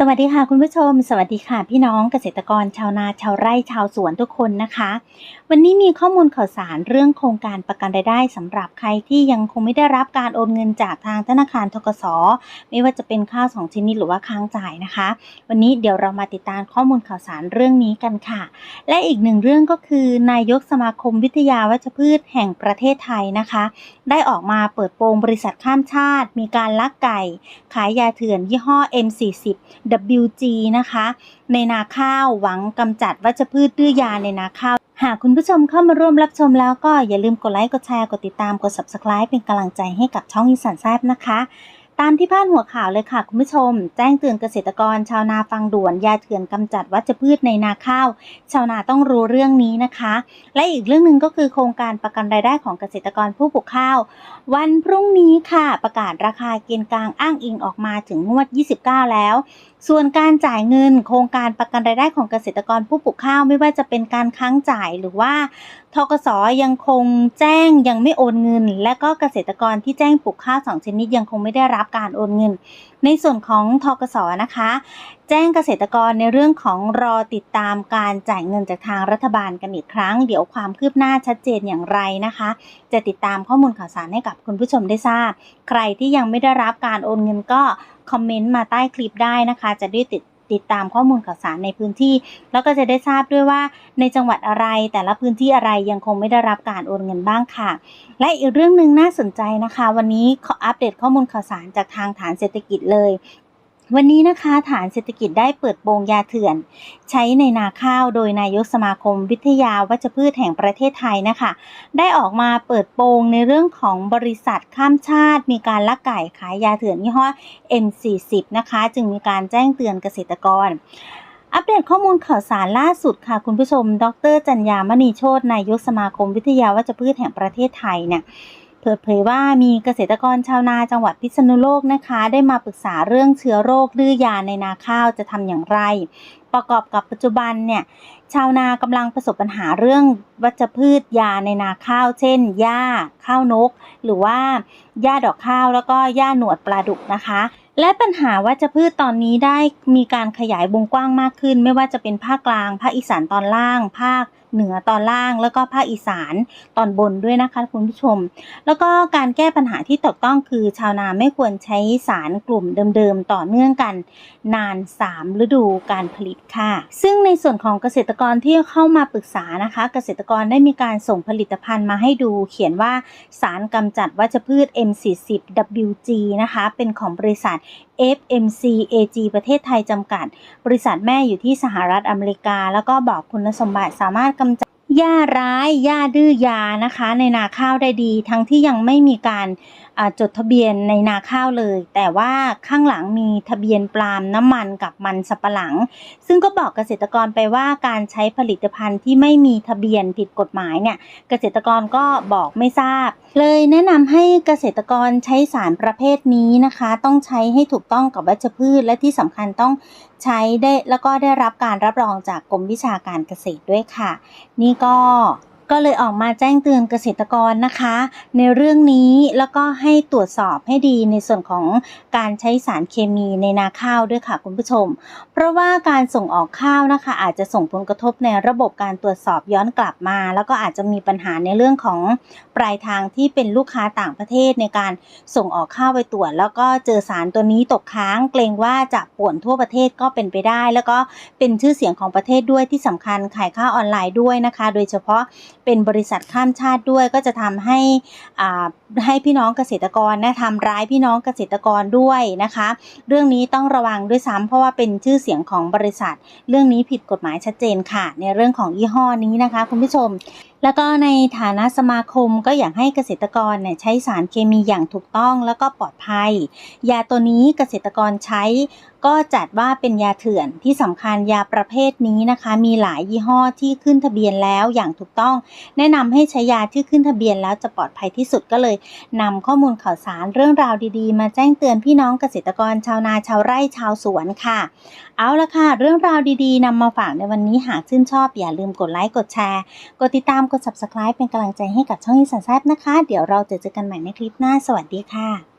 สวัสดีค่ะคุณผู้ชม สวัสดีค่ะ พี่น้องเกษตรกรชาวนาชาวไร่ชาวสวนทุกคนนะคะ วันนี้มีข้อมูลข่าวสารเรื่องโครงการประกันรายได้สำหรับใครที่ยังคงไม่ได้รับการโอนเงินจากทางธนาคารทกสไม่ว่าจะเป็นข้าวสองชนิดหรือว่าค้างจ่ายนะคะ วันนี้เดี๋ยวเรามาติดตามข้อมูลข่าวสารเรื่องนี้กันค่ะ และอีกหนึ่งเรื่องก็คือ นายกสมาคมวิทยาวัชพืชแห่งประเทศไทยนะคะ ได้ออกมาเปิดโปงบริษัทข้ามชาติ มีการลักไก่ ขายยาเถื่อนยี่ห้อ M40 WG นะคะ ในนาข้าวหวังกำจัดวัชพืชดื้อยาในนาข้าว หากคุณผู้ชมเข้ามาร่วมรับชมแล้วก็อย่าลืมกดไลค์ กดแชร์ กดติดตาม กด subscribe เป็นกำลังใจให้กับช่องอีสานแซบนะคะ ตามที่พาดหัวข่าวเลยค่ะคุณผู้ชม แจ้งเตือนเกษตรกร ชาวนาฟังด่วนยาเถื่อนกำจัดวัชพืชในนาข้าว ชาวนาต้องรู้เรื่องนี้นะคะ และอีกเรื่องหนึ่งก็คือโครงการประกันรายได้ของเกษตรกรผู้ปลูกข้าว วันพรุ่งนี้ค่ะ ประกาศราคาเกณฑ์กลางอ้างอิงออกมาถึงงวด 29 แล้ว ส่วนการจ่ายเงิน โครงการประกันรายได้ของเกษตรกรผู้ปลูกข้าวไม่ว่าจะเป็นการค้างจ่ายหรือว่าทกสยังคงแจ้งยังไม่โอนเงิน และก็เกษตรกรที่แจ้งปลูกข้าวสองชนิดยังคงไม่ได้รับการโอนเงิน ในส่วนของทกสนะคะ แจ้งเกษตรกรในเรื่องของรอติดตามการจ่ายเงินจากทางรัฐบาลกันอีกครั้ง เดี๋ยวความคืบหน้าชัดเจนอย่างไรนะคะ จะติดตามข้อมูลข่าวสารให้กับคุณผู้ชมได้ทราบ ใครที่ยังไม่ได้รับการโอนเงินก็คอมเมนต์มาใต้คลิปได้นะคะ จะได้ติด ติดตามข้อมูลข่าวสารในพื้นที่ แล้วก็จะได้ทราบด้วยว่าในจังหวัดอะไร แต่ละพื้นที่อะไรยังคงไม่ได้รับการโอนเงินบ้างค่ะ และอีกเรื่องหนึ่งน่าสนใจนะคะ วันนี้ขออัปเดตข้อมูลข่าวสารจากทางฐานเศรษฐกิจเลย วันนี้นะคะฐานเศรษฐกิจได้เปิดโปงยาเถื่อน ใช้ในนาข้าวโดยนายกสมาคมวิทยาวัชพืชแห่งประเทศไทยนะคะ ได้ออกมาเปิดโปงในเรื่องของบริษัทข้ามชาติ มีการลักไก่ขายยาเถื่อนยี่ห้อ M40 นะคะ จึงมีการแจ้งเตือนเกษตรกรอัปเดตข้อมูลข่าวสารล่าสุดค่ะ คุณผู้ชม ดร จัญญามณีโชตนายกสมาคมวิทยาวัชพืชแห่งประเทศไทยเนี่ย ปิดเผยว่ามีเกษตรกรชาวนาจังหวัดพิษณุโลกนะคะ ได้มาปรึกษาเรื่องเชื้อโรคดื้อยาในนาข้าวจะทำอย่างไรประกอบกับปัจจุบันเนี่ยชาวนากำลังประสบปัญหาเรื่องวัชพืชยาในนาข้าว เช่นหญ้าข้าวนก หรือว่าหญ้าดอกข้าวแล้วก็หญ้าหนวดปลาดุกนะคะ และปัญหาวัชพืชตอนนี้ได้มีการขยายวงกว้างมากขึ้น ไม่ว่าจะเป็นภาคกลาง ภาคอีสานตอนล่าง ภาคเหนือตอนล่าง แล้วก็ภาคอีสานตอนบนด้วยนะคะคุณผู้ชม แล้วก็การแก้ปัญหาที่ถูกต้องคือชาวนาไม่ควรใช้สารกลุ่มเดิมๆต่อเนื่องกัน นาน 3 ฤดูการผลิตค่ะ ซึ่งในส่วนของเกษตรกรที่เข้ามาปรึกษานะคะ เกษตรกรได้มีการส่งผลิตภัณฑ์มาให้ดู เขียนว่าสารกำจัดวัชพืช M40 WG นะคะ เป็นของบริษัท FMC AG ประเทศไทยจำกัด บริษัทแม่อยู่ที่สหรัฐอเมริกา แล้วก็บอกคุณสมบัติสามารถกำจัดหญ้าร้ายหญ้าดื้อยานะคะ ในนาข้าวได้ดี ทั้งที่ยังไม่มีการ จดทะเบียนในนาข้าวเลย แต่ว่าข้างหลังมีทะเบียนปาล์มน้ำมันกับมันสับปะหลัง ซึ่งก็บอกเกษตรกรไปว่าการใช้ผลิตภัณฑ์ที่ไม่มีทะเบียนผิดกฎหมายเนี่ยเกษตรกรก็บอกไม่ทราบ เลยแนะนำให้เกษตรกรใช้สารประเภทนี้นะคะ ต้องใช้ให้ถูกต้องกับวัชพืช และที่สำคัญต้องใช้ได้แล้วก็ได้รับการรับรองจากกรมวิชาการเกษตรด้วยค่ะ นี่ก็ ก็เลยออกมาแจ้งเตือนเกษตรกรนะคะ ในเรื่องนี้แล้วก็ให้ตรวจสอบให้ดีในส่วนของการใช้สารเคมีในนาข้าวด้วยค่ะคุณผู้ชม เพราะว่าการส่งออกข้าวนะคะ อาจจะส่งผลกระทบในระบบการตรวจสอบย้อนกลับมา แล้วก็อาจจะมีปัญหาในเรื่องของปลายทางที่เป็นลูกค้าต่างประเทศในการส่งออกข้าวไปตรวจ แล้วก็เจอสารตัวนี้ตกค้างเกรงว่าจะป่วนทั่วประเทศก็เป็นไปได้ แล้วก็เป็นชื่อเสียงของประเทศด้วยที่สำคัญขายข้าวออนไลน์ด้วยนะคะ โดยเฉพาะ เป็นบริษัทข้ามชาติด้วย ก็จะทำให้ให้พี่น้องเกษตรกรนะทำร้ายพี่น้องเกษตรกรด้วยนะคะ เรื่องนี้ต้องระวังด้วยซ้ำเพราะว่าเป็นชื่อเสียงของบริษัท เรื่องนี้ผิดกฎหมายชัดเจนค่ะ ในเรื่องของยี่ห้อนี้นะคะ คุณผู้ชมแล้วก็ในฐานะสมาคมก็อยากให้เกษตรกรเนี่ยใช้สารเคมีอย่างถูกต้องแล้วก็ปลอดภัย ยาตัวนี้เกษตรกรใช้ ก็จัดว่าเป็นยาเถื่อนที่สำคัญยาประเภทนี้นะคะ มีหลายยี่ห้อที่ขึ้นทะเบียนแล้วอย่างถูกต้อง แนะนำให้ใช้ยาที่ขึ้นทะเบียนแล้วจะปลอดภัยที่สุดก็เลยนำข้อมูลข่าวสารเรื่องราวดีๆ มาแจ้งเตือนพี่น้องเกษตรกรชาวนาชาวไร่ชาวสวนค่ะ เอาละค่ะ เรื่องราวดีๆนำมาฝากในวันนี้หากชื่นชอบ อย่าลืมกดไลค์กดแชร์ กดติดตามกด subscribe เป็นกำลังใจให้กับช่องอีสานแซบนะคะ เดี๋ยวเราจะเจอกันใหม่ในคลิปหน้า สวัสดีค่ะ